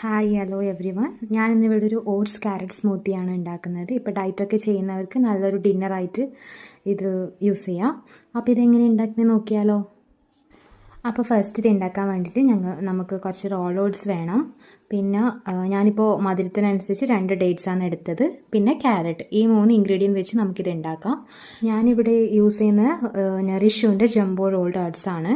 Hi hello every one ഞാൻ ഇന്നിവിടെ ഒരു ഓട്സ് ക്യാരറ്റ് സ്മൂത്തിയാണ് ഉണ്ടാക്കുന്നത്. ഇപ്പോൾ ഡയറ്റൊക്കെ ചെയ്യുന്നവർക്ക് നല്ലൊരു ഡിന്നറായിട്ട് ഇത് യൂസ് ചെയ്യാം. അപ്പോൾ ഇതെങ്ങനെ ഉണ്ടാക്കുന്നത് നോക്കിയാലോ? അപ്പോൾ ഫസ്റ്റ് ഇത് ഉണ്ടാക്കാൻ വേണ്ടിയിട്ട് ഞങ്ങൾ നമുക്ക് കുറച്ച് റോൾ ഓട്സ് വേണം. പിന്നെ ഞാനിപ്പോൾ മധുരത്തിനനുസരിച്ച് രണ്ട് ഡേറ്റ്സ് ആണ് എടുത്തത്. പിന്നെ ക്യാരറ്റ് ഈ മൂന്ന് ഇൻഗ്രീഡിയന്റ് വെച്ച് നമുക്കിത് ഉണ്ടാക്കാം. ഞാനിവിടെ യൂസ് ചെയ്യുന്ന നെറിഷുവിന്റെ ജംബോ റോൾഡ് ഓട്സ് ആണ്.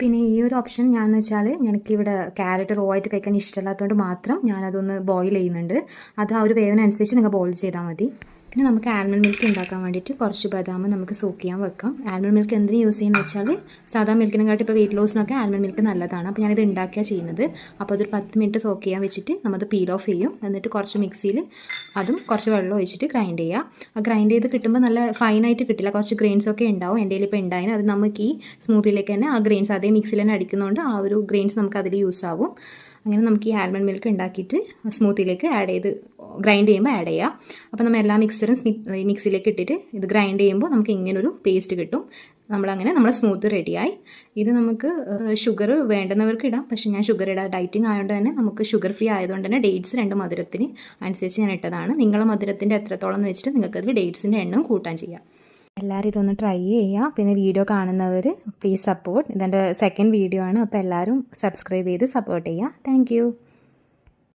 പിന്നെ ഈ ഒരു ഓപ്ഷൻ ഞാന്ന് വെച്ചാൽ എനിക്കിവിടെ ക്യാരറ്റ് റോ ആയിട്ട് കഴിക്കാൻ ഇഷ്ടമില്ലാത്തതുകൊണ്ട് മാത്രം ഞാനതൊന്ന് ബോയിൽ ചെയ്യുന്നുണ്ട്. അത് ആ ഒരു വേവിനനുസരിച്ച് നിങ്ങൾ ബോയിൽ ചെയ്താൽ മതി. പിന്നെ നമുക്ക് ആൽമണ്ട് മിൽക്ക് ഉണ്ടാക്കാൻ വേണ്ടിയിട്ട് കുറച്ച് ബദാം നമുക്ക് സോക്ക് ചെയ്യാൻ വെക്കാം. ആൽമണ്ട് മിൽക്ക് എന്തിന് യൂസ് ചെയ്യുന്നത് വെച്ചാൽ സാധാ മിൽക്കിനെക്കാട്ടും ഇപ്പോൾ വെയിറ്റ് ലോസിനൊക്കെ ആൽമണ്ട് മിൽക്ക് നല്ലതാണ്. അപ്പോൾ ഞാനിത് ഉണ്ടാക്കിയാണ് ചെയ്യുന്നത്. അപ്പോൾ അതൊരു പത്ത് മിനിറ്റ് സോക്ക് ചെയ്യാൻ വെച്ചിട്ട് നമ്മത് പീൽ ഓഫ് ചെയ്യും. എന്നിട്ട് കുറച്ച് മിക്സിയിൽ അതും കുറച്ച് വെള്ളം ഒഴിച്ചിട്ട് ഗ്രൈൻഡ് ചെയ്യുക ആ ഗ്രൈൻഡ് ചെയ്ത് കിട്ടുമ്പോൾ നല്ല ഫൈനായിട്ട് കിട്ടില്ല. കുറച്ച് ഗ്രെയിൻസ് ഒക്കെ ഉണ്ടാവും എന്റെ ഇപ്പോൾ ഉണ്ടായിരുന്നു അത് നമുക്ക് ഈ സ്മൂത്തിയിലേക്ക് തന്നെ ആ ഗ്രെയിൻസ് അതേ മിക്സിയിൽ തന്നെ അടിക്കുന്നതുകൊണ്ട് ആ ഒരു ഗ്രെയിൻസ് നമുക്ക് അതിൽ യൂസ് ആവും. അങ്ങനെ നമുക്ക് ഈ ആൽമണ്ട് മിൽക്ക് ഉണ്ടാക്കിയിട്ട് സ്മൂത്തിയിലേക്ക് ആഡ് ചെയ്ത് ഗ്രൈൻഡ് ചെയ്യുമ്പോൾ ആഡ് ചെയ്യാം. അപ്പോൾ നമ്മൾ എല്ലാ മിക്സറും മിക്സിയിലേക്ക് ഇട്ടിട്ട് ഇത് ഗ്രൈൻഡ് ചെയ്യുമ്പോൾ നമുക്ക് ഇങ്ങനൊരു പേസ്റ്റ് കിട്ടും. നമ്മളങ്ങനെ നമ്മളെ സ്മൂത്ത് റെഡിയായി ഇത് നമുക്ക് ഷുഗർ വേണ്ടുന്നവർക്ക് ഇടാം. പക്ഷേ ഞാൻ ഷുഗർ ഇടാം ഡയറ്റിംഗ് ആയതുകൊണ്ട് തന്നെ നമുക്ക് ഷുഗർ ഫ്രീ ആയതുകൊണ്ട് തന്നെ ഡേറ്റ്സ് രണ്ട് മധുരത്തിന് അനുസരിച്ച് ഞാൻ ഇട്ടതാണ്. നിങ്ങളെ മധുരത്തിന്റെ എത്രത്തോളം എന്ന് വെച്ചിട്ട് നിങ്ങൾക്കത് ഡേറ്റ്സിന്റെ എണ്ണം കൂട്ടാൻ ചെയ്യാം. എല്ലാവരും ഇതൊന്ന് ട്രൈ ചെയ്യുക പിന്നെ വീഡിയോ കാണുന്നവർ പ്ലീസ് സപ്പോർട്ട് ഇതെന്റെ സെക്കൻഡ് വീഡിയോ ആണ്. അപ്പോൾ എല്ലാവരും സബ്സ്ക്രൈബ് ചെയ്ത് സപ്പോർട്ട് ചെയ്യുക താങ്ക്